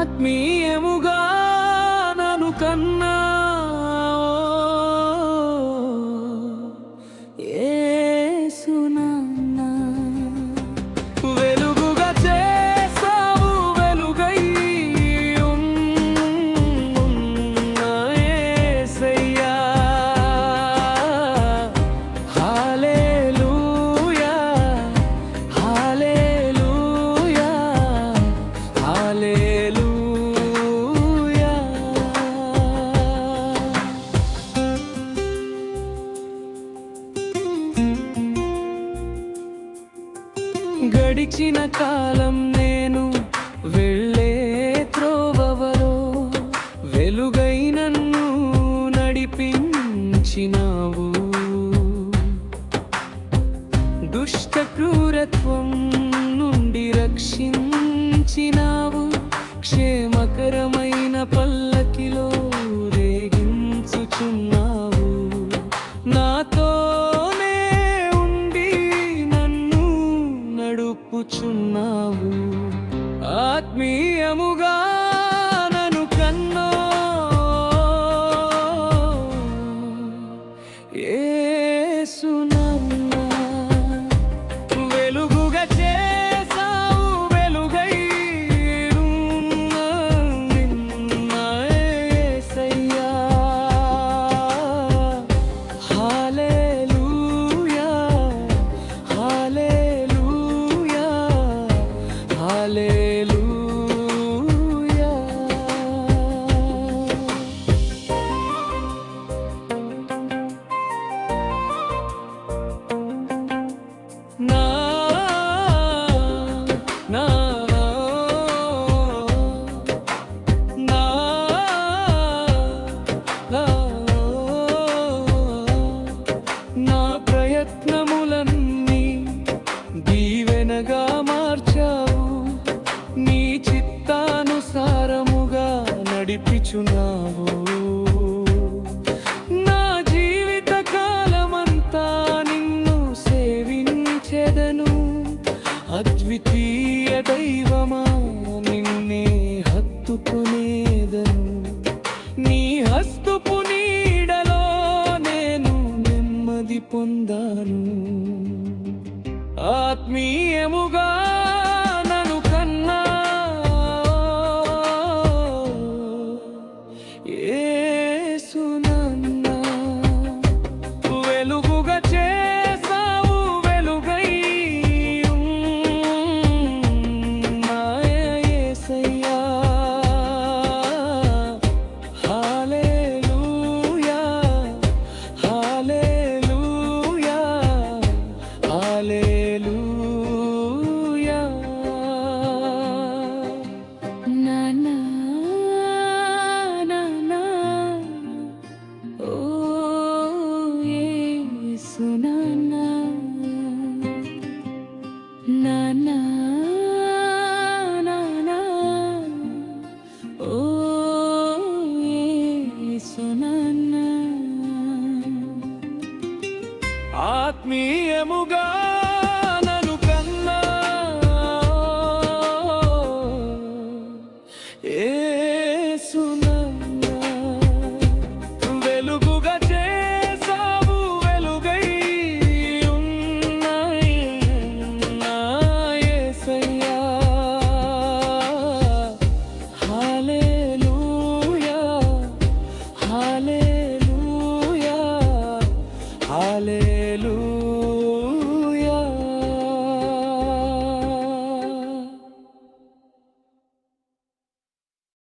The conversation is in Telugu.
ఆత్మీయముగా గడిచిన కాలం నేను వెళ్ళే త్రోవవలో వెలుగై నన్ను నడిపించినావు. నడుపుచున్నావు ఆత్మీయముగా దీవెనగా మార్చావు. నీ చిత్తానుసారముగా నడిపిచున్నావు. నా జీవిత కాలమంతా నిన్ను సేవించెదను. అద్వితీయ దైవమా నిన్నే హత్తుకునేదను. నీ హస్తుపు నీడలో నేను నెమ్మది పొందాను. ఆత్మీయముగా నను కన్నా ఏ ఆత్మీయముగా నను మేలు